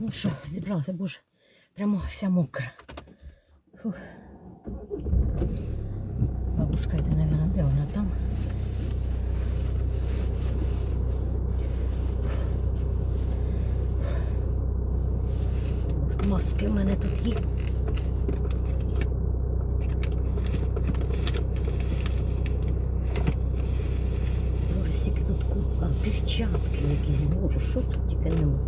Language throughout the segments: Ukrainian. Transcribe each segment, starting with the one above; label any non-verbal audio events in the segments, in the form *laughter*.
ну що, зібралася, боже, прямо вся мокра. Фух. Бабушка йде, мабуть, де вона там? Маски в мене тут є. Боже, стільки тут ку- а, перчатки якісь, боже, що тут тільки нема.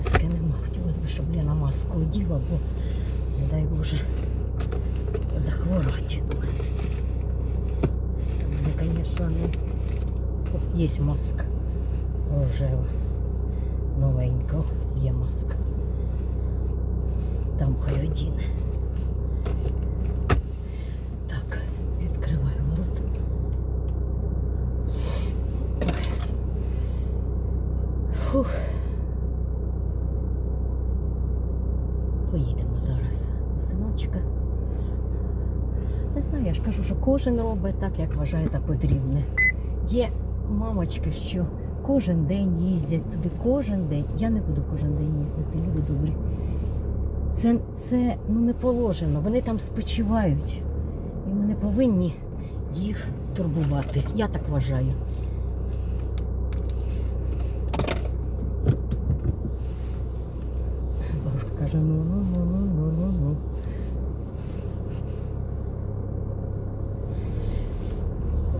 Маски нема. Хотілося б, щоб Лена маску оділа, бо, не дай Боже, захворати від мене. У мене, звісно, не... О, є маска. Рожева. Новенька. Є маска. Там хай один. Так, відкриваю ворота. Ой. Фух. До. Не знаю, я ж кажу, що кожен робить так, як вважає за потрібне. Є мамочки, що кожен день їздять туди, кожен день. Я не буду кожен день їздити, люди добрі. Це, це ну, не положено. Вони там спочивають. І ми не повинні їх турбувати. Я так вважаю. Бабушка каже, ну, ну, ну, ну, ну, ну, ну.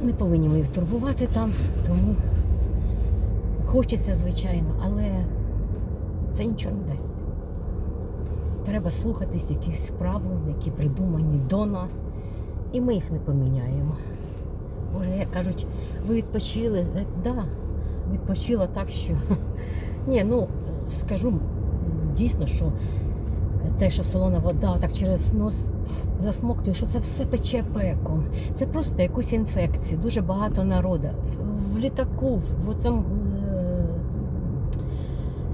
Не повинні ми їх турбувати там, тому хочеться, звичайно, але це нічого не дасть. Треба слухатись якихось правил, які придумані до нас, і ми їх не поміняємо. Боже, як кажуть, ви відпочили? Е, Да, відпочила так, що. *laughs* Ні, ну скажу дійсно, що те, що солона вода так через нос засмоктує, що це все пече пеком. Це просто якусь інфекцію. Дуже багато народу. В, в літаку, в цьому. е,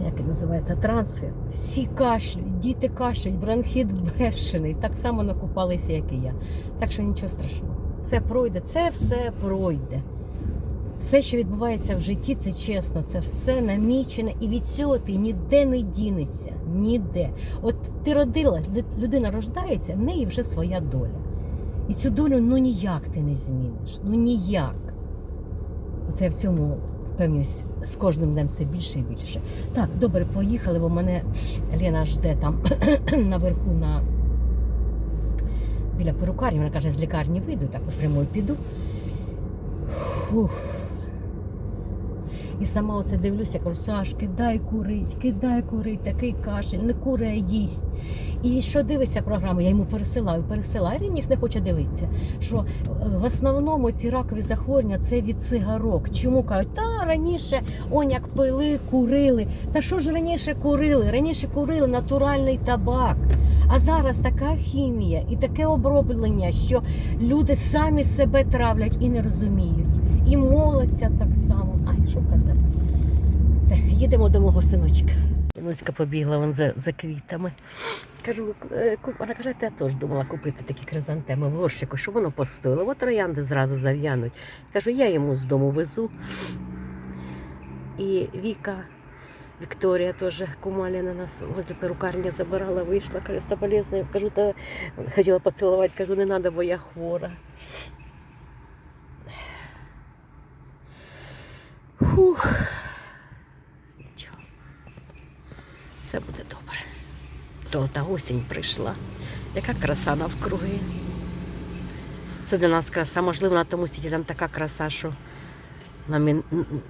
Як називається, трансфер. Всі кашлюють, діти кашлюють, бронхіт бешений. Так само накупалися, як і я. Так що нічого страшного. Все пройде, це все пройде. Все, що відбувається в житті, це чесно, це все намічене, і від цього ти ніде не дінешся. Ніде. От ти родилась, людина рождається, в неї вже своя доля. І цю долю ну ніяк ти не зміниш. Ну ніяк. Оце я в цьому впевнююсь з кожним днем все більше і більше. Так, добре, поїхали, бо мене Лена жде там *clears throat* наверху на біля перукарні. Вона каже, з лікарні вийду, так прямою піду. Фух. І сама оце дивлюся, кажу, Саш, кидай курить, кидай курить, такий кашель, не кури, а їсть. І що дивиться програму, я йому пересилаю, пересилаю, він їх не хоче дивитися. Що е, в основному ці ракові захворювання це від цигарок. Чому кажуть, та раніше он як пили, курили. Та що ж раніше курили? Раніше курили натуральний табак. А зараз така хімія і таке оброблення, що люди самі себе травлять і не розуміють. І моляться так само. Ай, що казати? Все, їдемо до мого синочка. Синочка побігла вон за, за квітами. Кажу, «Е, вона каже, я теж думала купити такі кризантеми в горщику, щоб воно постояло. От троянди зразу зав'януть. Кажу, я йому з дому везу. І Віка, Вікторія теж кумаліна нас возле перукарні забирала, вийшла, каже, соболезную. Кажу, та хотіла поцілувати, кажу, не треба, бо я хвора. Фух. Нічого. Все буде добре. Золота осінь прийшла. Яка краса навкруги. Це для нас краса. Можливо, на тому світі там така краса, що нам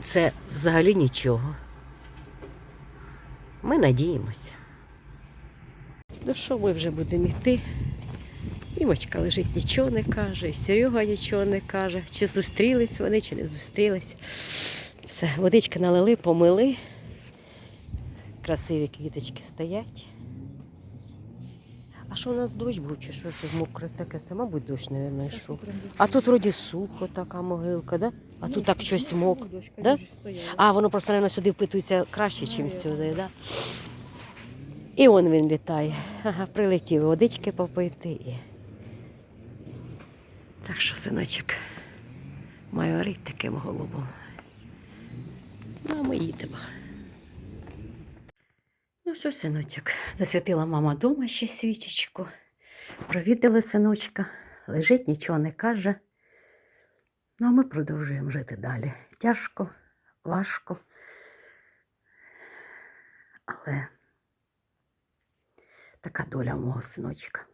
це взагалі нічого. Ми надіємося. Ну що, ми вже будемо йти. Івочка лежить, нічого не каже, і Серега нічого не каже. Чи зустрілись вони, чи не зустрілись. Все, водички налили, помили. Красиві квіточки стоять. А що у нас дощ був, чи що щось мокре таке? Це, мабуть, дощ, мабуть, йшов. А тут вроді сухо така могилка, да? А тут так щось мок. Да? А, воно просто, мабуть, сюди впитується краще, ніж сюди, да? І он він літає. Ага, прилетів водички попити. І... Так що, синочок, маю орить таким голубом. Ну, а ми їдемо. Ну що, синочок, засвітила мама дома ще свічечку. Провідали синочка, лежить, нічого не каже. Ну, а ми продовжуємо жити далі. Тяжко, важко. Але така доля мого синочка.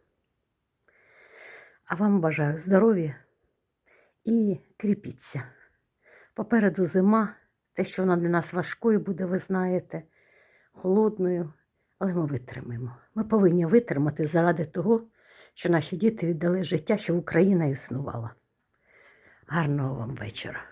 А вам бажаю здоров'я і кріпіться. Попереду зима, те, що вона для нас важкою буде, ви знаєте, холодною, але ми витримаємо. Ми повинні витримати заради того, що наші діти віддали життя, щоб Україна існувала. Гарного вам вечора.